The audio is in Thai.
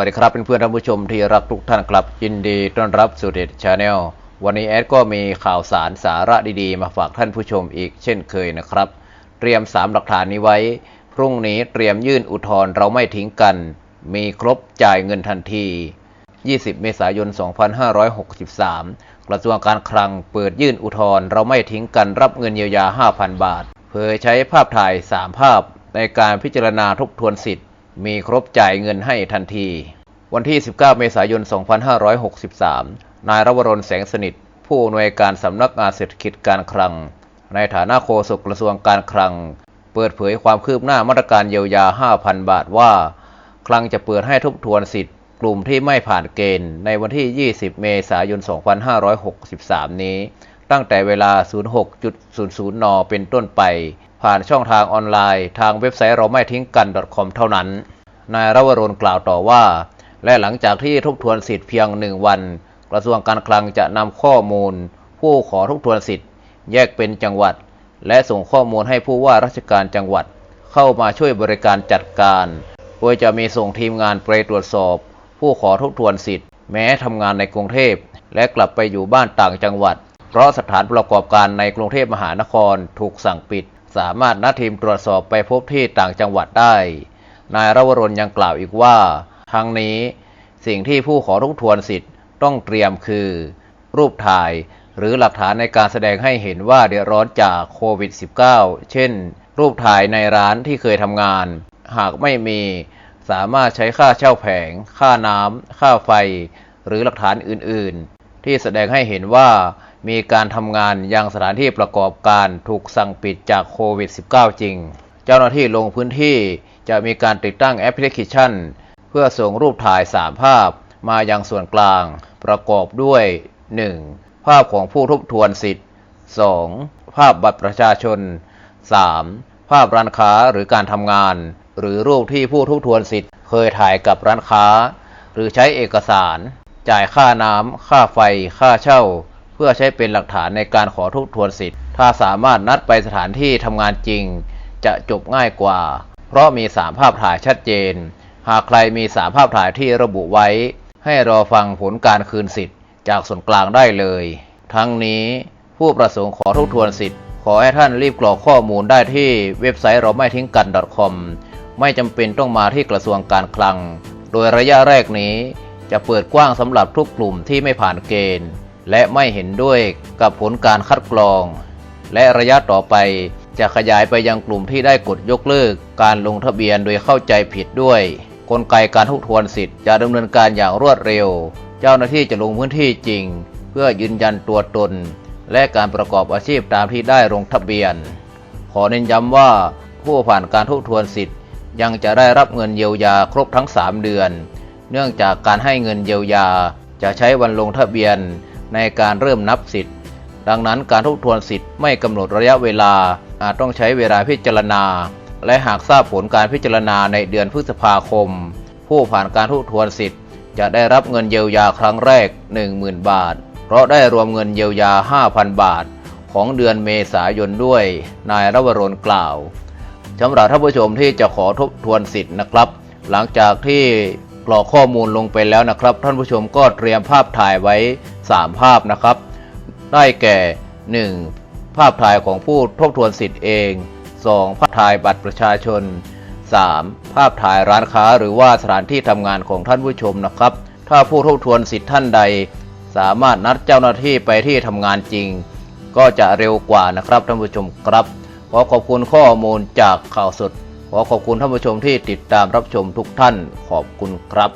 วัสดีครับเเพื่อนๆท่านผู้ชมที่รักทุกท่านครับ ยินดีต้อนรับสู่เด็ดชาแนลวันนี้แอดก็มีข่าวสารสาระดีๆ มาฝากท่านผู้ชมอีกเช่นเคยนะครับ เตรียม 3 หลักฐานนี้ไว้ พรุ่งนี้เตรียมยื่นอุทธรณ์เราไม่ทิ้งกัน มีครบจ่ายเงินทันที 20 เมษายน 2563 กระทรวงการคลังเปิดยื่นอุทธรณ์เราไม่ทิ้งกันรับเงินเยียวยา 5,000 บาท เผยใช้ภาพถ่าย 3 ภาพในการพิจารณาทบทวนสิทธิ มีครบจ่ายเงินให้ทันที วันที่ 19 เมษายน 2563 นายรวรนแสงสนิท ผู้อำนวยการสำนักงานเศรษฐกิจการคลัง ในฐานะโฆษกกระทรวงการคลัง เปิดเผยความคืบหน้ามาตรการเยียวยา 5,000 บาทว่า คลังจะเปิดให้ทบทวนสิทธิ์กลุ่มที่ไม่ผ่านเกณฑ์ในวันที่ 20 เมษายน 2563 นี้ ตั้งแต่เวลา 06.00 น เป็นต้นไป ผ่านช่องทางออนไลน์ ทางเว็บไซต์เราไม่ทิ้งกัน .com เท่านั้น นายรวรนกล่าวต่อว่า และหลังจากที่ทบทวนสิทธิ์เพียงหนึ่งวัน กระทรวงการคลังจะนำข้อมูล ผู้ขอทบทวนสิทธิ์ แยกเป็นจังหวัด และส่งข้อมูลให้ผู้ว่าราชการจังหวัด เข้ามาช่วยบริการจัดการ โดยจะมีส่งทีมงานไปตรวจสอบ ผู้ขอทบทวนสิทธิ์ แม้ทำงานในกรุงเทพและกลับไปอยู่บ้านต่างจังหวัด เพราะสถานประกอบการในกรุงเทพมหานครถูกสั่งปิด สามารถนัดทีมตรวจสอบไปพบที่ต่างจังหวัดได้ นายรวรนยังกล่าวอีกว่า ทั้งนี้ สิ่งที่ผู้ขอทบทวนสิทธิ์ต้องเตรียมคือ รูปถ่ายหรือหลักฐานในการแสดงให้เห็นว่าเดือดร้อนจากโควิด -19 เช่น รูปถ่ายในร้านที่เคยทำงาน หากไม่มี สามารถใช้ค่าเช่าแผง ค่าน้ำค่าไฟ หรือหลักฐานอื่น ๆ ที่แสดงให้เห็นว่า มีการทำงานยังสถานที่ประกอบการถูกสั่งปิดจากโควิด -19 จริง เจ้าหน้าที่ลงพื้นที่จะมีการติดตั้งแอปพลิเคชัน เพื่อส่งรูปถ่าย 3 ภาพมายังส่วนกลาง ประกอบด้วย 1. ภาพของผู้ทบทวนสิทธิ์ 2. ภาพบัตรประชาชน 3. ภาพร้านค้าหรือการทำงาน หรือรูปที่ผู้ทบทวนสิทธิ์ เคยถ่ายกับร้านค้า หรือใช้เอกสาร จ่ายค่าน้ำค่าไฟ ค่าเช่า พื่อใช้เป็นหลักฐานในการขอทบทวนสิทธิ์ ถ้าสามารถนัดไปสถานที่ทำงานจริง จะจบง่ายกว่า เพราะมีสามภาพถ่ายชัดเจน หากใครมีสามภาพถ่ายที่ระบุไว้ ให้รอฟังผลการคืนสิทธิ์ จากส่วนกลางได้เลย ทั้งนี้ผู้ประสงค์ขอทบทวนสิทธิ์ ขอให้ท่านรีบกรอกข้อมูลได้ที่เว็บไซต์เราไม่ทิ้งกัน .com ไม่จำเป็นต้องมาที่กระทรวงการคลัง โดยระยะแรกนี้ จะเปิดกว้างสำหรับทุกกลุ่มที่ไม่ผ่านเกณฑ์ และไม่เห็นด้วยกับผลการคัดกรอง และระยะต่อไปจะขยายไปยังกลุ่มที่ได้กดยกเลิก การลงทะเบียนโดยเข้าใจผิดด้วย กลไกการทบทวนสิทธิ์จะดำเนินการอย่างรวดเร็ว เจ้าหน้าที่จะลงพื้นที่จริง เพื่อยืนยันตัวตน และการประกอบอาชีพตามที่ได้ลงทะเบียน ขอเน้นย้ำว่าผู้ผ่านการทบทวนสิทธิ์ ยังจะได้รับเงินเยียวยาครบทั้ง 3 เดือน เนื่องจากการให้เงินเยียวยาจะใช้วันลงทะเบียน ในการเริ่มนับสิทธิ์ ดังนั้นการทบทวนสิทธิ์ไม่กำหนดระยะเวลาอาจต้องใช้เวลาพิจารณา และหากทราบผลการพิจารณาในเดือนพฤษภาคม ผู้ผ่านการทบทวนสิทธิ์ จะได้รับเงินเยียวยาครั้งแรก 10,000 บาท เพราะได้รวมเงินเยียวยา 5,000 บาท ของเดือนเมษายนด้วย นายรวรนกล่าวสำหรับท่านผู้ชมที่จะขอทบทวนสิทธิ์นะครับ หลังจากที่ กรอกข้อมูลลงไปแล้วนะครับ ท่านผู้ชมก็เตรียมภาพถ่ายไว้ 3 ภาพนะครับ ได้แก่ 1. ภาพถ่ายของผู้ทบทวนสิทธิ์เอง 2. ภาพถ่ายบัตรประชาชน 3. ภาพถ่ายร้านค้าหรือว่าสถานที่ทำงานของท่านผู้ชมนะครับ ถ้าผู้ทบทวนสิทธิ์ท่านใด สามารถนัดเจ้าหน้าที่ไปที่ทำงานจริง ก็จะเร็วกว่านะครับท่านผู้ชมครับ ขอขอบคุณข้อมูลจากข่าวสด ขอขอบคุณท่านผู้ชมที่ติดตามรับชมทุกท่านขอบคุณครับ